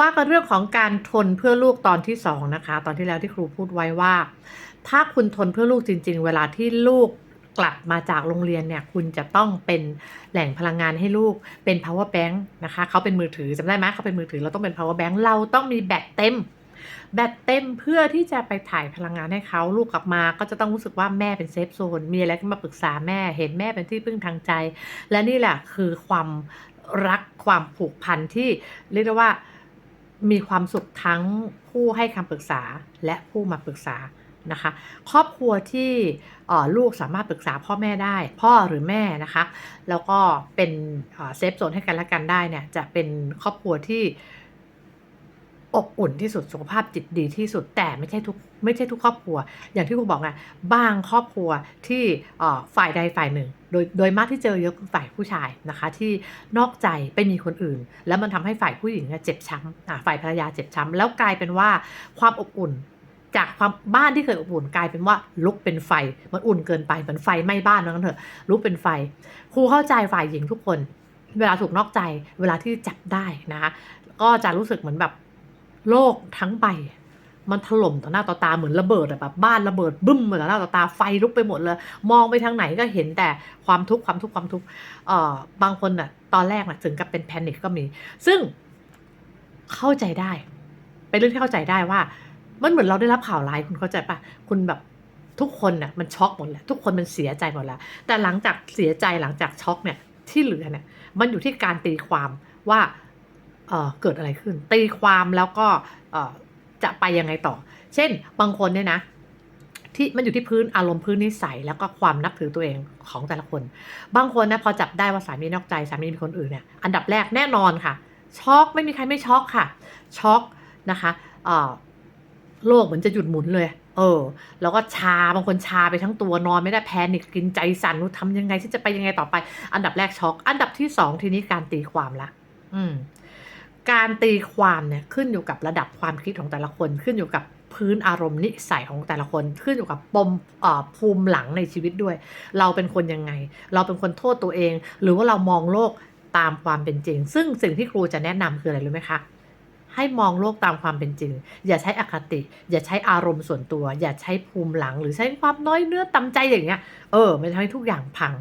ว่ากันเรื่องของการทนเพื่อลูกตอนที่สองนะคะ ตอนที่แล้วที่ครูพูดไว้ว่า ถ้าคุณทนเพื่อลูกจริง ๆ เวลาที่ลูกกลับมาจากโรงเรียนเนี่ยคุณจะต้องเป็นแหล่งพลังงานให้ลูกเป็น power bank นะคะเขาเป็นมือถือจำได้ไหมเขาเป็นมือถือเราต้องเป็น power bank เราต้องมีแบตเต็ม แบตเต็มเพื่อที่จะไปถ่ายพลังงานให้เขาลูกกลับมาก็จะต้องรู้สึกว่าแม่เป็นเซฟโซนมีอะไรก็มาปรึกษาแม่เห็นแม่เป็นที่พึ่งทางใจ และนี่แหละคือความรักความผูกพันที่เรียกได้ว่า มีความสุขทั้งผู้ให้คำปรึกษาและผู้มาปรึกษานะคะ ครอบครัวที่ลูกสามารถปรึกษาพ่อแม่ได้ พ่อหรือแม่นะคะ แล้วก็เป็นเซฟโซนให้กันและกันได้เนี่ยจะเป็นครอบครัวที่ อบอุ่นที่สุดสุขภาพจิตดีที่สุดแต่ไม่ใช่ทุกไม่ใช่ทุกครอบครัว อย่างที่ครูบอกไงบางครอบครัวที่ฝ่ายใดฝ่ายหนึ่ง โดยโดยมากที่เจอเยอะคือฝ่ายผู้ชายนะคะ ที่นอกใจไปมีคนอื่น แล้วมันทำให้ฝ่ายผู้หญิงเนี่ยเจ็บช้ำฝ่ายภรรยาเจ็บช้ำแล้วกลายเป็นว่าความอบอุ่นจากความบ้านที่เคยอบอุ่นกลายเป็นว่าลุกเป็นไฟ มันอุ่นเกินไปเหมือนไฟไหม้บ้านนั่นเถอะลุกเป็นไฟครูเข้าใจฝ่ายหญิงทุกคน เวลาถูกนอกใจเวลาที่จับได้นะคะก็จะรู้สึกเหมือนแบบ โลกทั้งใบมันถล่มต่อหน้าต่อตาเหมือนระเบิดแบบบ้านระเบิดบึ้มมาต่อหน้าต่อตาไฟลุกไปหมดเลย มองไปทางไหนก็เห็นแต่ความทุกข์ความทุกข์ความทุกข์เอ่อบางคนอะตอนแรกน่ะถึงกับเป็นแพนิคก็มี ซึ่งเข้าใจได้ เป็นเรื่องที่เข้าใจได้ว่า มันเหมือนเราได้รับข่าวร้ายคุณเข้าใจปะคุณแบบทุกคนน่ะมันช็อกหมดแหละทุกคนมันเสียใจหมดแล้ว แต่หลังจากเสียใจหลังจากช็อกเนี่ยที่เหลือเนี่ยมันอยู่ที่การตีความว่า เอ่อเกิดอะไรขึ้น ตีความแล้วก็เอ่อจะไปยังไงต่อ เช่น บางคนเนี่ยนะที่มันอยู่ที่พื้นอารมณ์พื้นนิสัยแล้วก็ความนับถือตัวเองของแต่ละคน บางคนนะพอจับได้ว่าสามีนอกใจสามีมีคนอื่นเนี่ยอันดับแรกแน่นอนค่ะ ช็อกไม่มีใครไม่ช็อกค่ะช็อกนะคะเอ่อโลกเหมือนจะหยุดหมุนเลย เออ แล้วก็ชาบางคนชาไปทั้งตัวนอนไม่ได้แพนิคกินใจสั่นรู้ทำยังไงที่จะไปยังไงต่อไป อันดับแรกช็อก อันดับที่สองทีนี้การตีความละ อืม การตีความเนี่ยขึ้นอยู่กับระดับความคิดของแต่ละคน ขึ้นอยู่กับพื้นอารมณ์นิสัยของแต่ละคน ขึ้นอยู่กับปมเอ่อภูมิหลังในชีวิตด้วย เราเป็นคนยังไง เราเป็นคนโทษตัวเอง หรือว่าเรามองโลกตามความเป็นจริง ซึ่งสิ่งที่ครูจะแนะนำคืออะไรรู้ไหมคะให้มองโลกตามความเป็นจริง อย่าใช้อคติ อย่าใช้อารมณ์ส่วนตัว อย่าใช้ภูมิหลัง หรือใช้ความน้อยเนื้อตำใจอย่างเงี้ย เออ มันทำให้ทุกอย่างพัง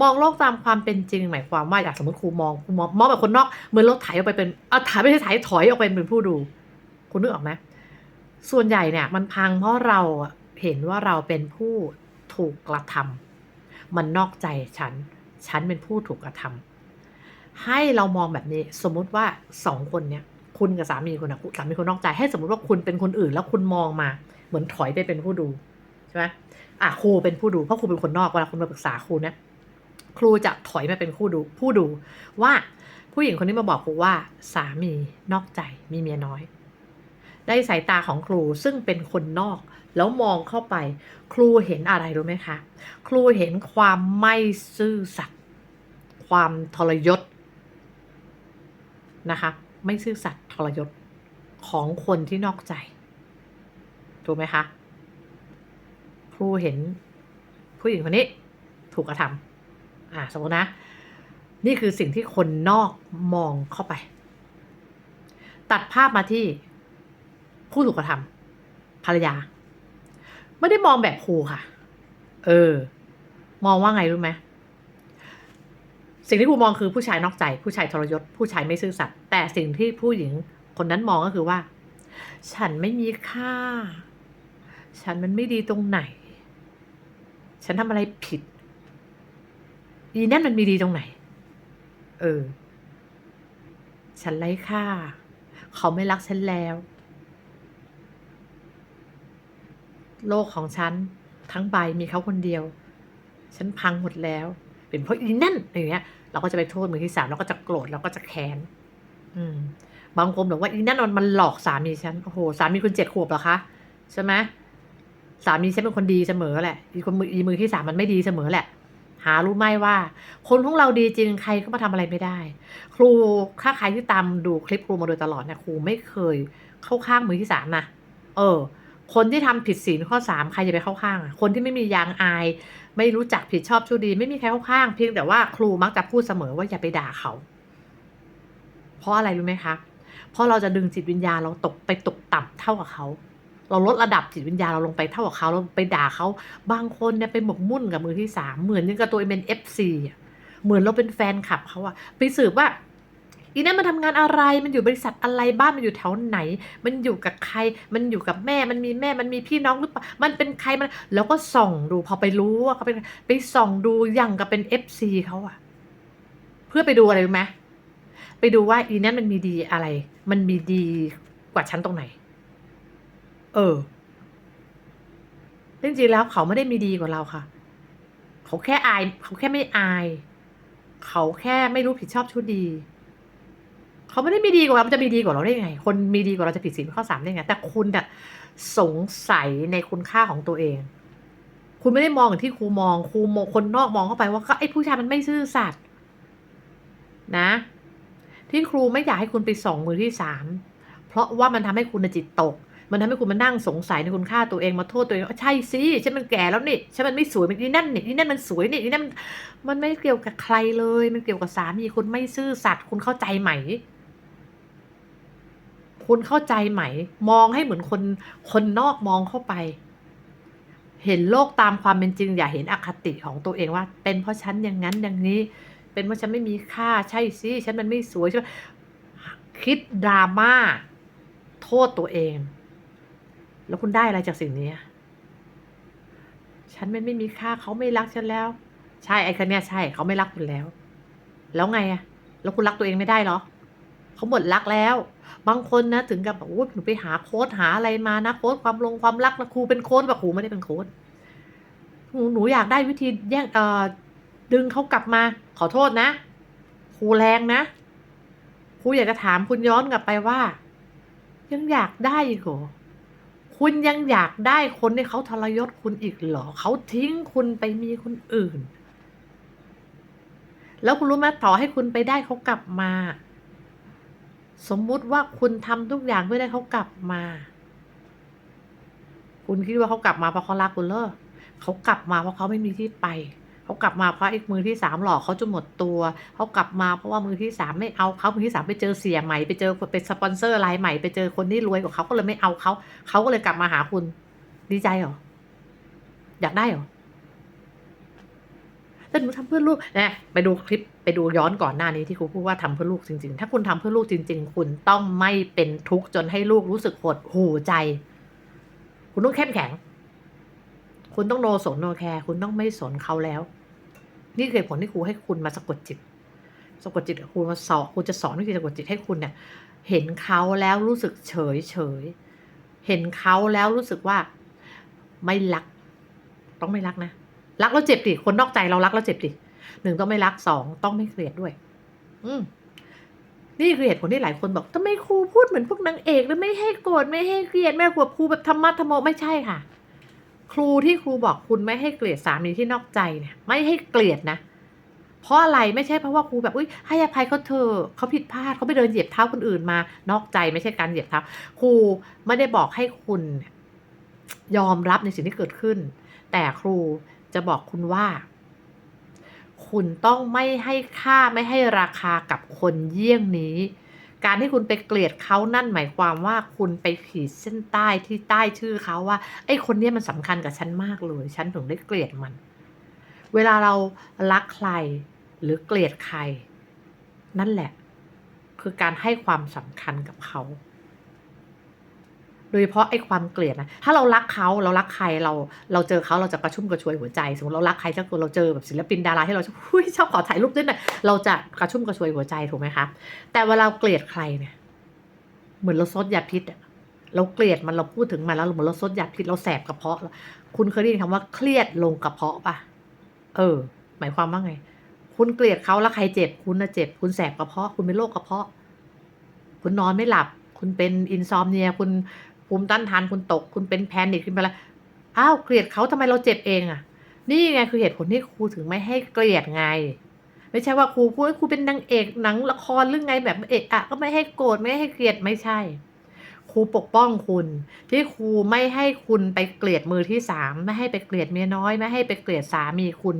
มองโลกตามความเป็นจริงหมายความว่าอยากสมมติครูมองครูมองมองแบบคนนอกเหมือนรถไถออกไปเป็นเอาถ่ายไม่ใช่ไถถอยออกไปเป็นผู้ดู คุณนึกออกไหมส่วนใหญ่เนี่ยมันพังเพราะเราเห็นว่าเราเป็นผู้ถูกกระทำมันนอกใจฉัน ฉันเป็นผู้ถูกกระทำให้เรามองแบบนี้สมมุติว่าสองคนเนี่ยคุณกับสามีคุณนะสามีคุณนอกใจ ให้สมมติว่าคุณเป็นคนอื่น แล้วคุณมองมา เหมือนถอยไปเป็นผู้ดูใช่ไหมอะครูเป็นผู้ดูเพราะครูเป็นคนนอกเวลาคุณมาปรึกษาครูเนี่ย ครูจะถอยมาเป็นผู้ดูผู้ดูว่าผู้หญิงคนนี้มาบอกครูว่าสามีนอกใจมีเมียน้อย ได้สายตาของครูซึ่งเป็นคนนอก แล้วมองเข้าไป ครูเห็นอะไรรู้ไหมคะ ครูเห็นความไม่ซื่อสัตย์ความทรยศนะคะไม่ซื่อสัตย์ทรยศของคนที่นอกใจ ถูกไหมคะ ครูเห็นผู้หญิงคนนี้ถูกกระทำ อ่าสมมตินะ นี่คือสิ่งที่คนนอกมองเข้าไป ตัดภาพมาที่ผู้ถูกกระทำภรรยา ไม่ได้มองแบบครูค่ะ เออ มองว่าไงรู้ไหมสิ่งที่ครูมองคือผู้ชายนอกใจ ผู้ชายทรยศ ผู้ชายไม่ซื่อสัตย์แต่สิ่งที่ผู้หญิงคนนั้นมองก็คือว่า ฉันไม่มีค่า ฉันมันไม่ดีตรงไหน ฉันทำอะไรผิด อีนั่นมันมีดีตรงไหน เออ ฉันไร้ค่า เขาไม่รักฉันแล้ว โลกของฉัน ทั้งใบมีเขาคนเดียว ฉันพังหมดแล้ว เป็นเพราะอีนั่นอย่างเงี้ย เราก็จะไปโทษมือที่สามเราก็จะโกรธเราก็จะแค้นอืม บางคนบอกว่าอีนั่นมันมันหลอกสามีฉันโอ้โหสามีคุณเจ็ดขวบเหรอคะใช่ไหมสามีฉันเป็นคนดีเสมอแหละอีคนมืออีมือที่สามมันไม่ดีเสมอแหละ หารู้ไหมว่า คนของเราดีจริงใครก็มาทำอะไรไม่ได้ ครูถ้าใครที่ตามดูคลิปครูมาโดยตลอดเนี่ยครูไม่เคยเข้าข้างมือที่สามนะเออ คนที่ทำผิดศีลข้อสามใครจะไปเข้าข้างอะคนที่ไม่มียางอาย ไม่รู้จักผิดชอบชั่วดี ไม่มีใครเข้าข้าง เพียงแต่ว่าครูมักจะพูดเสมอว่าอย่าไปด่าเขา เพราะอะไรรู้ไหมคะเพราะเราจะดึงจิตวิญญาณเราตกไปตกต่ำเท่ากับเขา เราลดระดับจิตวิญญาเราลงไปเท่ากับเขาเราไปด่าเขาบางคนเนี่ยไปหมกมุ่นกับมือที่สามเหมือนยังกับตัวเองเป็นเอฟซีอะเหมือนเราเป็นแฟนคลับเขาอะไปสืบว่าอีนั่นมันทำงานอะไร มันอยู่บริษัทอะไร บ้านมันอยู่แถวไหน มันอยู่กับใคร มันอยู่กับแม่ มันมีแม่ มันมีพี่น้องหรือเปล่า มันเป็นใคร มัน แล้วก็ส่องดูพอไปรู้ว่าเขาเป็นไปส่องดูอย่างกับเป็นเอฟซีเขาอะเพื่อไปดูอะไรรู้ไหมไปดูว่าอีนั่นมันมีดีอะไร มันมีดีกว่าฉันตรงไหน เออจริงๆแล้วเขาไม่ได้มีดีกว่าเราค่ะ เขาแค่อาย เขาแค่ไม่อาย เขาแค่ไม่รู้ผิดชอบชั่วดี เขาไม่ได้มีดีกว่าเราจะมีดีกว่าเราได้ยังไง คนมีดีกว่าเราจะผิดศีลข้อสามได้ไง แต่คุณอะสงสัยในคุณค่าของตัวเอง คุณไม่ได้มองอย่างที่ครูมอง ครูมองคนนอกมองเข้าไปว่าไอ้ผู้ชายมันไม่ซื่อสัตย์นะ ที่ครูไม่อยากให้คุณไปส่องมือที่สาม เพราะว่ามันทำให้คุณจิตตก มันทำให้คุณมานั่งสงสัยในคุณค่าตัวเองมาโทษตัวเองว่าใช่สิฉันมันแก่แล้วนี่ฉันมันไม่สวยมันนี่นั่นนี่นี่นั่นมันสวยนี่นี่นั่นมันมันไม่เกี่ยวกับใครเลย มันเกี่ยวกับสามีคุณไม่ซื่อสัตย์คุณเข้าใจไหม คุณเข้าใจไหม มองให้เหมือนคนคนนอกมองเข้าไป เห็นโลกตามความเป็นจริง อย่าเห็นอคติของตัวเองว่า เป็นเพราะฉันอย่างนั้นอย่างนี้ เป็นเพราะฉันไม่มีค่าใช่สิฉันมันไม่สวยใช่ไหมคิดดราม่าโทษตัวเอง แล้วคุณได้อะไรจากสิ่งนี้ ฉันมันไม่มีค่าเขาไม่รักฉันแล้ว ใช่ไอ้คนเนี้ยใช่เขาไม่รักคุณแล้ว แล้วไงอะแล้วคุณรักตัวเองไม่ได้เหรอเขาหมดรักแล้ว บางคนนะถึงกับแบบโอ้ยหนูไปหาโค้ดหาอะไรมานะโค้ดความลงความรักนะครูเป็นโค้ดแบบครูไม่ได้เป็นโค้ดหนูหนูอยากได้วิธีแย่งเอ่อดึงเขากลับมา ขอโทษนะครูแรงนะครูอยากจะถามคุณย้อนกลับไปว่า ยังอยากได้อีกเหรอ คุณยังอยากได้คนที่เขาทรยศคุณอีกเหรอ เขาทิ้งคุณไปมีคนอื่น แล้วคุณรู้ไหมต่อให้คุณไปได้เขากลับมา สมมุติว่าคุณทำทุกอย่างเพื่อได้เขากลับมา คุณคิดว่าเขากลับมาเพราะเขารักคุณเหรอเขากลับมาเพราะเขาไม่มีที่ไป เขากลับมาเพราะไอ้มือที่สามหลอกเขาจนหมดตัวเขากลับมาเพราะว่ามือที่สามไม่เอาเขามือที่สามไปเจอเสียใหม่ไปเจอเป็นสปอนเซอร์รายใหม่ไปเจอคนที่รวยกว่าเขาก็เลยไม่เอาเขาเขาก็เลยกลับมาหาคุณ ดีใจเหรออยากได้เหรอแต่หนูทำเพื่อลูกนะไปดูคลิปไปดูย้อนก่อนหน้านี้ที่ครูพูดว่าทำเพื่อลูกจริงๆ ถ้าคุณทำเพื่อลูกจริง ๆ คุณต้องไม่เป็นทุกข์จนให้ลูกรู้สึกหดหูใจ คุณต้องเข้มแข็ง คุณต้องโนสนโนแคร์คุณต้องไม่สนเขาแล้ว นี่คือผลที่ครูให้คุณมาสะกดจิต สะกดจิตครูมาสอนครูจะสอนวิธีสะกดจิตให้คุณเนี่ย เห็นเขาแล้วรู้สึกเฉยเฉย เห็นเขาแล้วรู้สึกว่าไม่รัก ต้องไม่รักนะ รักแล้วเจ็บดิ คนนอกใจเรารักแล้วเจ็บดิหนึ่งต้องไม่รักสองต้องไม่เกลียดด้วย อืมนี่คือเหตุผลที่หลายคนบอกทำไมครูพูดเหมือนพวกนางเอกแล้วไม่ให้โกรธไม่ให้เกลียดไม่กลัวครูแบบธรรมะธรรมโมไม่ใช่ค่ะ ครูที่ครูบอกคุณไม่ให้เกลียดสามีที่นอกใจเนี่ย ไม่ให้เกลียดนะ เพราะอะไรไม่ใช่เพราะว่าครูแบบอุ้ยให้อภัยเขาเธอเขาผิดพลาดเขาไปเดินเหยียบเท้าคนอื่นมานอกใจไม่ใช่การเหยียบเท้าครูไม่ได้บอกให้คุณยอมรับในสิ่งที่เกิดขึ้น แต่ครูจะบอกคุณว่า คุณต้องไม่ให้ค่าไม่ให้ราคากับคนเยี่ยงนี้ การที่คุณไปเกลียดเขานั่นหมายความว่าคุณไปขีดเส้นใต้ที่ใต้ชื่อเขาว่าไอ้คนนี้มันสำคัญกับฉันมากเลย ฉันถึงได้เกลียดมัน เวลาเรารักใครหรือเกลียดใคร นั่นแหละ คือการให้ความสำคัญกับเขา ดยเฉพาะไอ้ความเกลียดนะถ้าเรารักเขาเรารักใครเราเราเจอเขาเราจะกระชุ่มกระชวยหัวใจ สมมติเรารักใครสักคนเราเจอแบบศิลปินดาราที่เราชอบชอบขอถ่ายรูปด้วยหน่อยเราจะกระชุ่มกระชวยหัวใจถูกไหมคะแต่เวลาเราเกลียดใครเนี่ยเหมือนเราซดยาพิษอะเราเกลียดมันเราพูดถึงมันแล้วเหมือนเราซดยาพิษเราแสบกระเพาะ คุณเคยได้ยินคำว่าเครียดลงกระเพาะปะเออ หมายความว่าไง คุณเกลียดเขาแล้วใครเจ็บ คุณน่ะเจ็บ คุณแสบกระเพาะ คุณเป็นโรคกระเพาะ คุณนอนไม่หลับ คุณเป็นอินซอมเนีย คุณ ภูมิต้านทานคุณตก คุณเป็นแพนิคขึ้นไปแล้วอ้าวเกลียดเขาทำไมเราเจ็บเองอะนี่ไงคือเหตุผลที่ครูถึงไม่ให้เกลียดไง ไม่ใช่ว่าครูพูดว่าครูเป็นนางเอกหนังละครหรือไงแบบเอกอะก็ไม่ให้โกรธไม่ให้เกลียดไม่ใช่ รูปกป้องคุณ ที่ครูไม่ให้คุณไปเกลียดมือที่สามไม่ให้ไปเกลียดเมียน้อย ไม่ให้ไปเกลียดสามีคุณ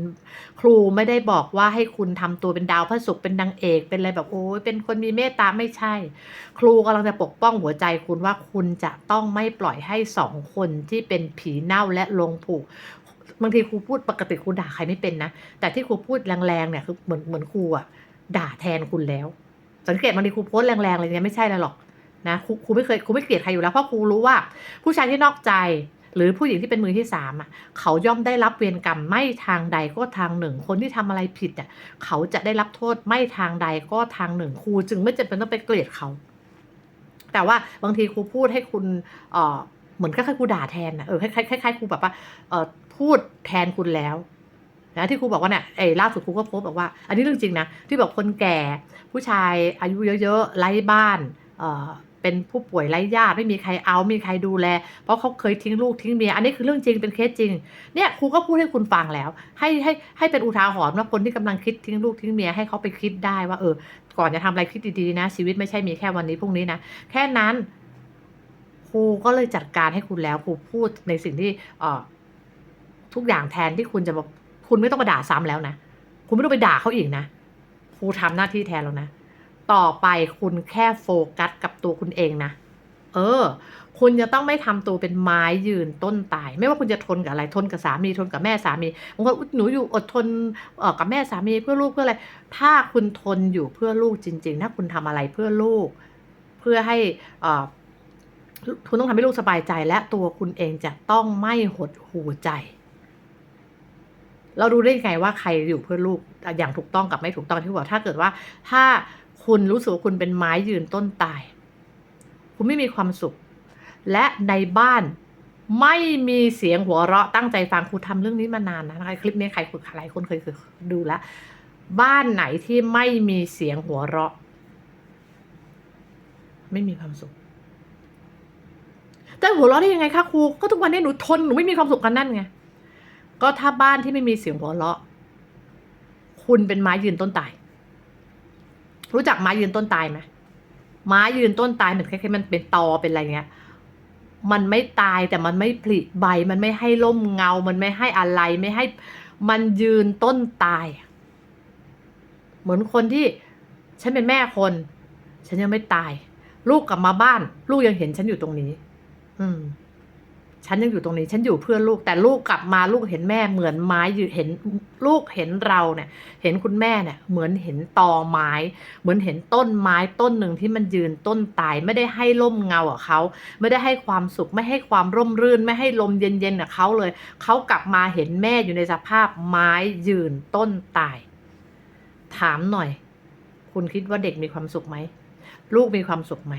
ครูไม่ได้บอกว่าให้คุณทำตัวเป็นดาวพระศุกร์เป็นนางเอกเป็นอะไรแบบโอ้ยเป็นคนมีเมตตาไม่ใช่ ครูกำลังจะปกป้องหัวใจคุณว่าคุณจะต้องไม่ปล่อยให้สองคนที่เป็นผีเน่าและลงผูกบางทีครูพูดปกติครูด่าใครไม่เป็นนะ แต่ที่ครูพูดแรงๆเนี่ยคือเหมือนเหมือนครูอะด่าแทนคุณแล้ว สังเกตบางทีครูโพสแรงๆอะไรเงี้ยไม่ใช่แล้วหรอก นะครูครูไม่เคยครูไม่เกลียดใครอยู่แล้วเพราะครูรู้ว่า ผู้ชายที่นอกใจ หรือผู้หญิงที่เป็นมือที่สามอะเขาย่อมได้รับเวรกรรมไม่ทางใดก็ทางหนึ่ง คนที่ทำอะไรผิดอะเขาจะได้รับโทษไม่ทางใดก็ทางหนึ่งครูจึงไม่จำเป็นต้องไปเกลียดเขา แต่ว่าบางทีครูพูดให้คุณเอ่อเหมือนคล้ายๆครูด่าแทนนะเออคล้ายๆคล้ายๆครูแบบว่าเอ่อพูดแทนคุณแล้วนะที่ครูบอกว่าเนี่ยไอ้ล่าสุดครูก็โพสต์บอกว่า อันนี้เรื่องจริงนะที่บอกคนแก่ผู้ชายอายุเยอะๆไร้บ้านเอ่อ เป็นผู้ป่วยไร้ญาติไม่มีใครเอาไม่มีใครดูแล เพราะเขาเคยทิ้งลูกทิ้งเมียอันนี้คือเรื่องจริงเป็นเคสจริงเนี่ยครูก็พูดให้คุณฟังแล้ว ให้ให้ให้เป็นอุทาหรณ์ว่าคนที่กำลังคิดทิ้งลูกทิ้งเมียให้เขาไปคิดได้ว่าเออ ก่อนจะทำอะไรคิดดีๆนะ ชีวิตไม่ใช่มีแค่วันนี้พรุ่งนี้นะแค่นั้นครูก็เลยจัดการให้คุณแล้วครูพูดในสิ่งที่เออทุกอย่างแทนที่คุณจะมาคุณไม่ต้องมาด่าซ้ำแล้วนะคุณไม่ต้องไปด่าเขาอีกนะครูทำหน้าที่แทนแล้วนะ ต่อไปคุณแค่โฟกัสกับตัวคุณเองนะ เออ คุณจะต้องไม่ทำตัวเป็นไม้ยืนต้นตาย ไม่ว่าคุณจะทนกับอะไรทนกับสามีทนกับแม่สามีบางคนหนูอยู่อดทนออกับแม่สามีเพื่อลูกเพื่ออะไร ถ้าคุณทนอยู่เพื่อลูกจริง ๆ ถ้าคุณทำอะไรเพื่อลูก เพื่อให้อ่อคุณต้องทำให้ลูกสบายใจและตัวคุณเองจะต้องไม่หดหูใจเราดูได้ไงว่าใครอยู่เพื่อลูกอย่างถูกต้องกับไม่ถูกต้องที่บอกถ้าเกิดว่าถ้า คุณรู้สึกว่าคุณเป็นไม้ยืนต้นตาย คุณไม่มีความสุข และในบ้านไม่มีเสียงหัวเราะตั้งใจฟังครูทำเรื่องนี้มานานนะคลิปนี้ใครฝึกหลายคนเคยดูแล้ว บ้านไหนที่ไม่มีเสียงหัวเราะ ไม่มีความสุข แต่หัวเราะได้ยังไงคะครูก็ทุกวันนี้หนูทนหนูไม่มีความสุขกันนั่นไงก็ถ้าบ้านที่ไม่มีเสียงหัวเราะ คุณเป็นไม้ยืนต้นตาย รู้จักไม้ยืนต้นตายไหมไม้ยืนต้นตายเหมือนคล้ายๆมันเป็นตอเป็นอะไรเงี้ย มันไม่ตายแต่มันไม่ผลิใบ มันไม่ให้ร่มเงา มันไม่ให้อะไรไม่ให้ มันยืนต้นตาย เหมือนคนที่ฉันเป็นแม่คน ฉันยังไม่ตาย ลูกกลับมาบ้าน ลูกยังเห็นฉันอยู่ตรงนี้ อืม ฉันยังอยู่ตรงนี้ ฉันอยู่เพื่อลูกแต่ลูกกลับมาลูกเห็นแม่เหมือนไม้อยู่เห็นลูกเห็นเราเนี่ย เห็นคุณแม่เนี่ย เหมือนเห็นตอไม้ เหมือนเห็นต้นไม้ต้นหนึ่งที่มันยืนต้นตาย ไม่ได้ให้ร่มเงากับเขาไม่ได้ให้ความสุขไม่ให้ความร่มรื่น ไม่ให้ลมเย็นๆกับเขาเลยเขากลับมาเห็นแม่อยู่ในสภาพไม้ยืนต้นตาย ถามหน่อย คุณคิดว่าเด็กมีความสุขไหมลูกมีความสุขไหม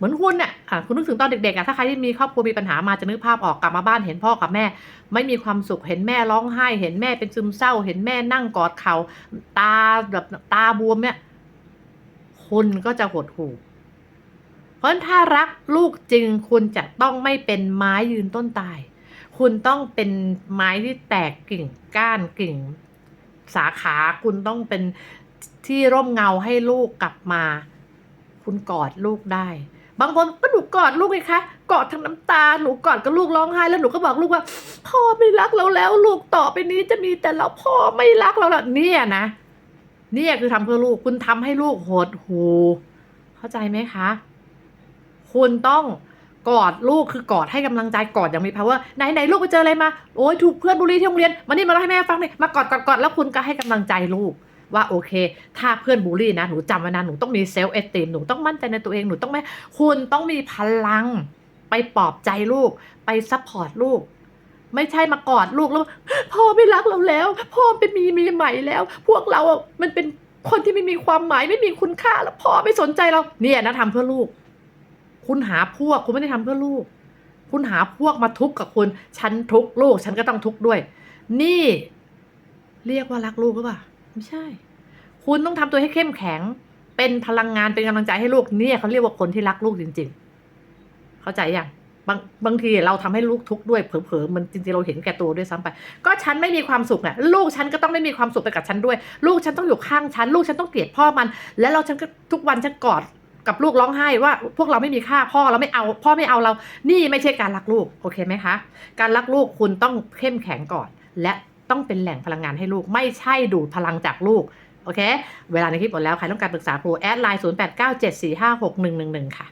เหมือนคุณเนี่ยคุณนึกถึงตอนเด็กๆอะถ้าใครที่มีครอบครัวมีปัญหามาจะนึกภาพออกกลับมาบ้านเห็นพ่อกับแม่ ไม่มีความสุขเห็นแม่ร้องไห้ เห็นแม่เป็นซึมเศร้า เห็นแม่นั่งกอดเขาตาแบบตาบวมเนี่ยคุณก็จะหดหู่เพราะถ้ารักลูกจริงคุณจะต้องไม่เป็นไม้ยืนต้นตาย คุณต้องเป็นไม้ที่แตกกิ่งก้านกิ่ง สาขาคุณต้องเป็นที่ร่มเงาให้ลูกกลับมา คุณกอดลูกได้ บางคนก็หนูกอดลูกไงคะกอดทั้งน้ำตาหนูกอดกับลูกร้องไห้แล้วหนูก็บอกลูกว่า พ่อไม่รักเราแล้ว ลูกต่อไปนี้จะมีแต่เราพ่อไม่รักเราแล้วเนี่ยนะเนี่ยคือทำเพื่อลูกคุณทำให้ลูกหดหูเข้าใจไหมคะ คุณต้องกอดลูกคือกอดให้กำลังใจกอดอย่างมี power ไหนไหนลูกไปเจออะไรมาโอ้ยถูกเพื่อนบูลลี่ที่โรงเรียนมานี่มาเล่าให้แม่ฟังหน่อยมากอดกอดกอดแล้วคุณก็ให้กำลังใจลูก ว่าโอเค ถ้าเพื่อนบูลลี่นะหนูจำไว้นะหนูต้องมีเซลฟ์เอสติมหนูต้องมั่นใจในตัวเองหนูต้องไม่คุณต้องมีพลัง ไปปลอบใจลูก ไปซัพพอร์ตลูก ไม่ใช่มากอดลูกแล้วพ่อไม่รักเราแล้ว พ่อเป็นมีเมียใหม่แล้ว พวกเราอะมันเป็นคนที่ไม่มีความหมายไม่มีคุณค่าแล้วพ่อไม่สนใจเรา เนี่ยนะทำเพื่อลูก คุณหาพวกคุณไม่ได้ทำเพื่อลูก คุณหาพวกมาทุกข์กับคุณ ฉันทุกข์ลูก ฉันก็ต้องทุกข์ด้วย นี่ เรียกว่ารักลูกหรือเปล่า ไม่ใช่ คุณต้องทำตัวให้เข้มแข็ง เป็นพลังงานเป็นกำลังใจให้ลูกเนี่ยเขาเรียกว่าคนที่รักลูกจริง ๆ เข้าใจยังบางบางทีเราทำให้ลูกทุกข์ด้วยเผลอๆมันจริงๆเราเห็นแก่ตัวด้วยซ้ำไป ก็ฉันไม่มีความสุขเนี่ยลูกฉันก็ต้องไม่มีความสุขไปกับฉันด้วย ลูกฉันต้องอยู่ข้างฉัน ลูกฉันต้องเกลียดพ่อมัน แล้วเราฉันก็ทุกวันฉันกอดกับลูกร้องไห้ว่า พวกเราไม่มีค่าพ่อเราไม่เอา พ่อไม่เอาเรา นี่ไม่ใช่การรักลูกโอเคไหมคะ การรักลูกคุณต้องเข้มแข็งก่อน และ ต้องเป็นแหล่งพลังงานให้ลูก ไม่ใช่ดูดพลังจากลูก โอเค เวลาในคลิปหมดแล้ว ใครต้องการปรึกษาครูแอดไลน์ 0897456111 ค่ะ